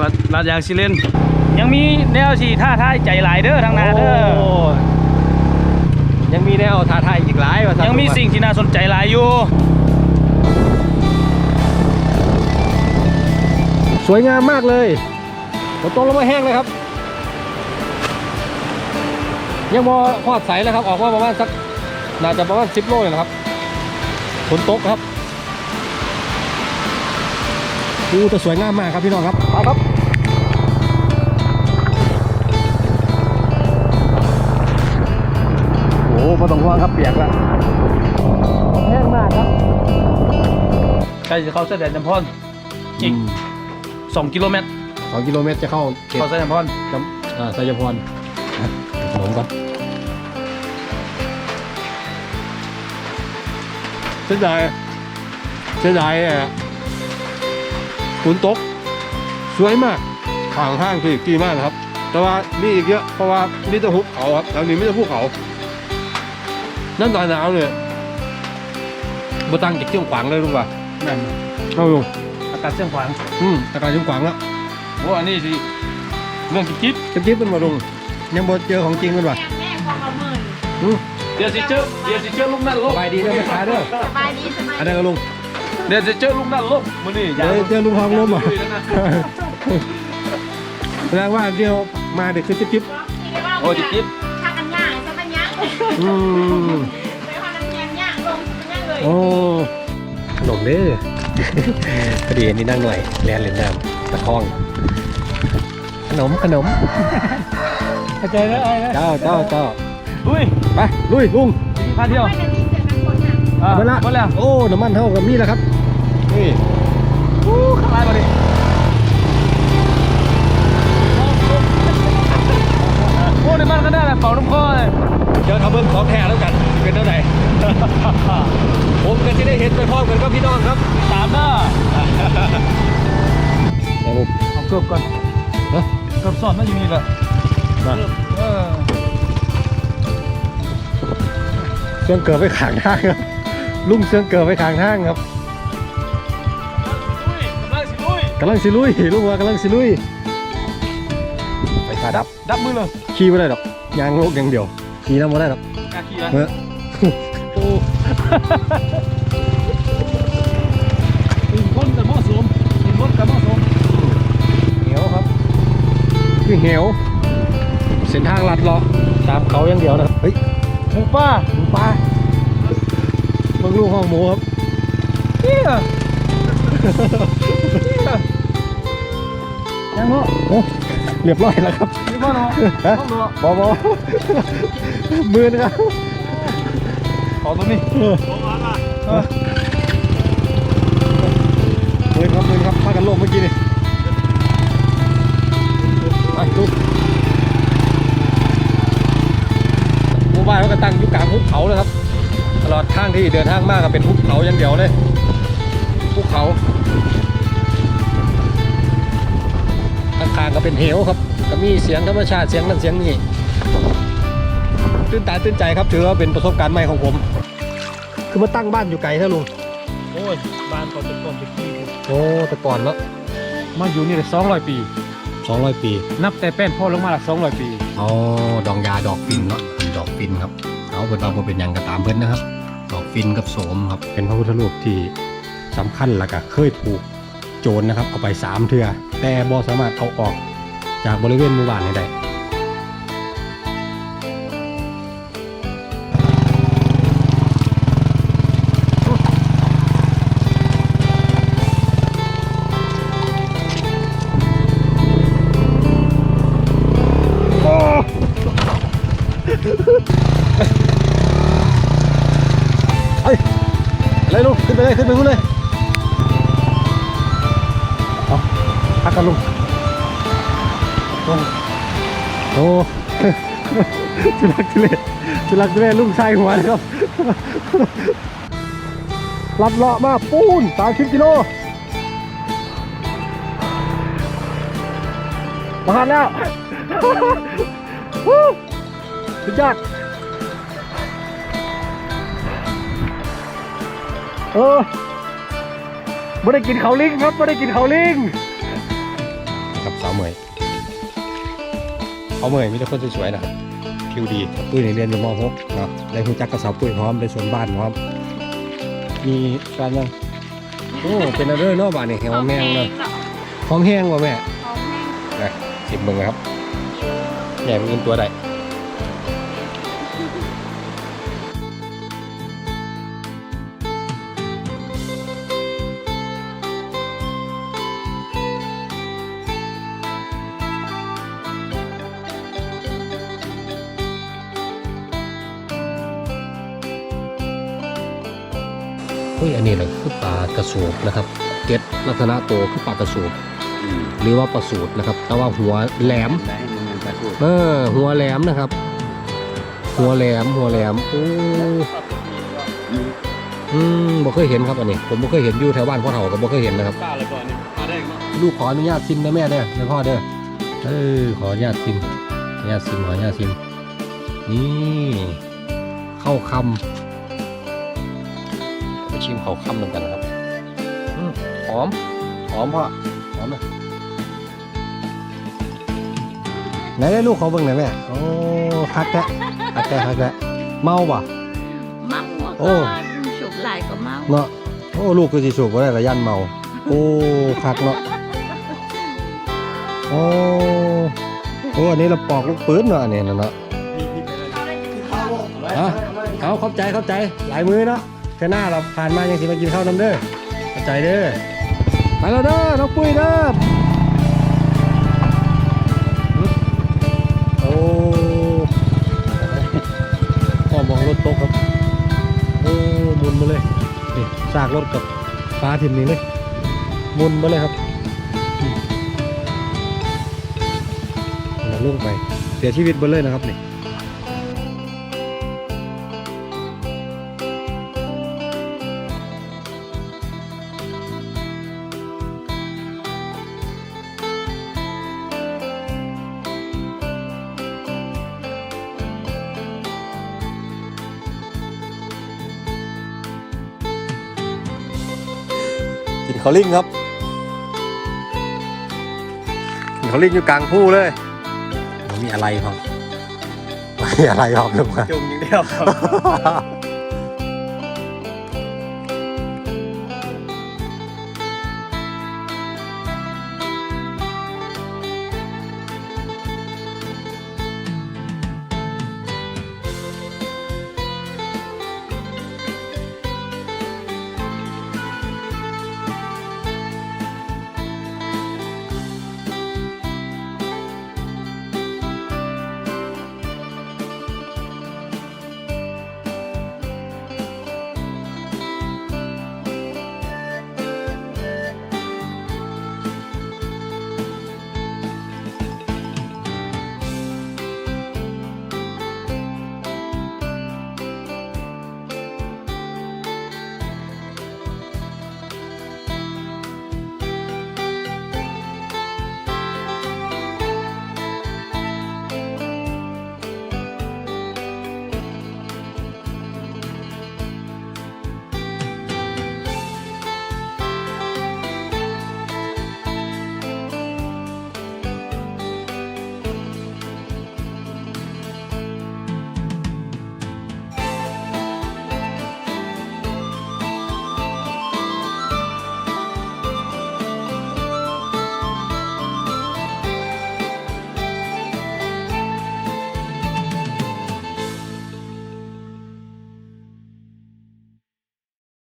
ลาดลาดยางสิเล่นยังมีแนวสีท่าท้ายใจหลายเด้อทางหน้าเด้อโยังมีแนวท้าทายอีกหลายว่าซั่นยังมีสิ่งที่น่าสนใจหลายอยู่ สวยงามมากเลยฝนตกลงมาแห้งเลยครับ ยังมอพอดใสแล้วครับ ออกมาประมาณสักน่าจะประมาณ10โลเลยนะครับฝนตกครับดูจะสวยงามมากครับพี่น้องครับ ไปครับโอ้ไม่ต้องห่วงครับเปียกแล้วแห้งมากครับใกล้จะเข้าเส้นแดนจำพรอีก2กิโลเมตรสองกิโลเมตรจะเข้าเขตเข้าเส้นจำพรจำอ่าไสยพรอะขนมก่อนเสียดายเสียดายอะฝนตก สวยมากข้างห้างคือดีมากนะครับ แต่ว่ามีอีกเยอะเพราะว่านี่จะหุบเขาครับแถวนี้ไม่จะภูเขานั่นตอนหนาวเนี่ยบ่ตั้งจากเที่ยงขวางเลยลุงป่ะแม่นเอาลุงอากาศเชียงขวางอืมอากาศเที่ยงขวางแล้วโอ้อันนี้สิเรื่องกิ๊บจะกิ๊บเป็นมาลุงยังบ่เจอของจริงเป็นป่ะแม่ของเราหมื่นอืมเดี๋ยวสิเจอเดี๋ยวสิเจอลูกนั่นลสบบายดีเด้อแม่ค้าเด้อสบายดีสบายอันนั้นก็ลุงเดี๋ยวสิเจอลูกนั่นลบมื้อนี้เดี๋ยวเจอลุงทองล้มอะลุย แล้วนะแสดงว่าเดี๋ยวมาเด็กคือจิ๊บจิ๊บโอ้ยกิ๊บ ถ้ากันย่างจะเป็นย่างอืมไปพากันย่างย่างลงเป็นย่างเลยโอ้ขนมเด้อ พอดีอันนี้นั่งหน่อยแลนเล่นน้ำตะคอง ขนมขนมเข้าใจแล้วไอ้นะเจ้าเจ้าเจ้าลุยไปลุยลุงพาเที่ยวไม่ได้ยินเสียงกันคนอะอ่าหมดละ หมดแล้ว โอ้ น้ำมันเท่ากับมีแล้วครับ นี่อู้ข้างล่างมาดิ บก่อนเนาะเกือบสอนมันอยู่นี่แหละมาเออเสื่องเกิดไปขางทางครับลุงเสื่องเกิดไปขางทางครับลุยกำลังสิลุยกำลังสิลุยลุงว่ากำลังสิลุยไปขาดับดับมือเลยขี่ไม่ได้หรอกยางโลกอย่างเดียวขี่น้ำไม่ได้หรอกกาขี่นะเมื่อโอ้ คือเหว เส้นทางลัดเลาะตามเขาอย่างเดียวนะครับเฮ้ยหมูป่าหมูป่าเบิ่งลูกห้องหมูครับเฮียยังเหรอโอ้เรียบร้อยแล้วครับนี่พ่อเนาะฮะต้องดูอะบอบอมือนะครับขอตัวนี้เออเออมือครับมือครับพากันลงเมื่อกี้นี่ ไปลุกหมู่บ้านเขาก็ตั้งอยู่กลางภูเขาเลยครับ ตลอดทางที่เดินทางมากก็เป็นภูเขาอย่างเดียวเลยภูเขาข้างๆก็เป็นเหวครับ ก็มีเสียงธรรมชาติเสียงนั่นเสียงนี่ตื่นตาตื่นใจครับถือว่าเป็นประสบการณ์ใหม่ของผม คือมาตั้งบ้านอยู่ไกลใช่ลุงโอ้ยบ้านเขาจะก่อนจะขี้โอ้แต่ก่อนเนาะมาอยู่นี่เลยสองร้อยปี สองร้อยปี นับแต่แป้นพ่อลงมาละสองร้อยปีอ๋อดองยาดอกฟินเนาะเป็นดอกฟินครับ เอาเพิ่นเอาบ่เป็นหยังก็ตามเพิ่นนะครับ ดอกฟินกับโสมครับ เป็นพระพุทธรูปที่สำคัญแล้วก็เคยถูกโจรนะครับเอาไปสามเทื่อแต่บ่สามารถเอาออกจากบริเวณหมู่บ้านให้ได้ เอ้ยอะไรลูกขึ้นไปเลยขึ้นไปพูดเลยเอาพักกันลุงโอ้โอ้ทุลักทุเลทุลักทุเลลุงชายหัวนะครับลัดเลาะมาปูนสามสิบกิโลมาหันแล้ว สุดยอดเออไม่ได้กินเขาลิงครับไม่ได้กินเขาลิงไปครับสาวเหมยเอาเหมยมีแต่คนสวยๆนะครับผิวดีปุ้ยนี่เรียนอยู่ม .6 เนาะได้รู้จักกับสาวปุ้ยพร้อมได้สวนบ้านพร้อม มีแฟนยังโอ้เป็นอะไรเนาะบ้านนี่หอมแห้งเนาะหอมแห้งว่ะแม่หอมแห้งนะสิบมึงนะครับใหญ่เป็นตัวใด เฮ้ยอันนี้แหละคือปลากระสูบนะครับ เก็ดลักษณะโตวคือปลากระสูบหรือว่าปลาสูตรนะครับ แต่ว่าหัวแหลมไหนมันเป็นปลาสูตรเออหัวแหลมนะครับ หัวแหลมหัวแหลมโอ้อืมบ่เคยเห็นครับอันนี้ ผมบ่เคยเห็นอยู่แถวบ้านพ่อเฒ่าก็บ่เคยเห็นนะครับกล้าเลยก่อนนี่มาได้เนาะลูกขออนุญาตซิมนะแม่เด้อเดี๋ยวพ่อเด้อเออขออนุญาตซิมขออนุญาตซิมขออนุญาตซิมนี่เข้าคำ ไปชิมเข้าคำหนึ่งกันนะครับอืมหอม หอมพ่อ หอมนะไหนได้ลูกเขาเบิ่งหน่อยแม่ โอ้คักแท้คักแท้คักแท้เมาป่ะเมาโอ้ก็ฉุบไหลก็เมาเนาะโอ้ลูกคือสิสูบบ่ได้ละยันเมา โอ้คักเนาะโอ้โอ้อันนี้เราปอกลูกปืนเนาะอันนี้นะเนาะเอาเอาเข้าใจเข้าใจหลายมือเนาะ แค่หน้าเราผ่านมายังสิมากินข้าวน้ำเด้อเข้าใจเด้อไปแล้วเด้อน้องปุ้ยเด้อโอ้พ่อมองรถตกครับโอ้หมุนมาเลยนี่ซากรถกับฟ้าทิมนี้เลยหมุนมาเลยครับล้วลงไปเสียชีวิตไปเลยนะครับนี่ เขาลิงครับกินเขาลิงอยู่กลางผู้เลยมันมีอะไรครับมีอะไรครับลงมาจุ่มอย่างเดียวครับ